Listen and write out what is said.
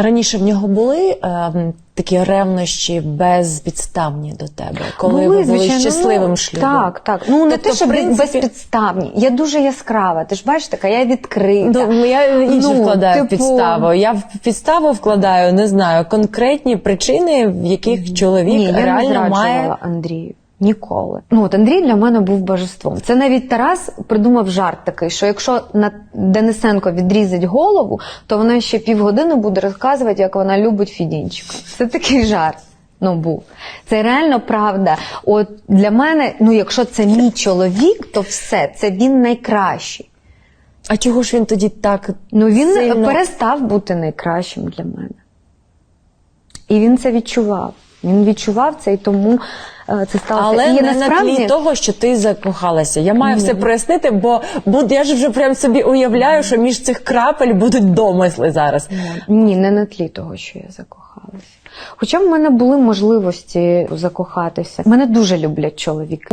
Раніше в нього були ем, такі ревнощі безпідставні до тебе, коли ви були звичайно, щасливим ну, шлюбом. Так, так. Ну не Тобто, те, що принципі- безпідставні. Я дуже яскрава. Ти ж бачиш, така я відкрита. Ну, я інше Ну, вкладаю типу- підставу. Я в підставу вкладаю, не знаю, конкретні причини, в яких чоловік Ні, я не реально має. Андрію. Ніколи. Ну от Андрій для мене був божеством. Це навіть Тарас придумав жарт такий, що якщо на Денисенко відрізать голову, то вона ще півгодини буде розказувати, як вона любить Фідінчика. Це такий жарт. Ну, був. Це реально правда. От для мене, ну якщо це мій чоловік, то все, це він найкращий. А чого ж він тоді так? Ну він Сильно. перестав бути найкращим для мене. І він це відчував. Він відчував це, і тому е, це сталося. Але і не на тлі того, що ти закохалася. Я маю все прояснити, бо буд- я ж вже прям собі уявляю, що між цих крапель будуть домисли зараз. Ні, не на тлі того, що я закохалася. Хоча в мене були можливості закохатися. Мене дуже люблять чоловіки.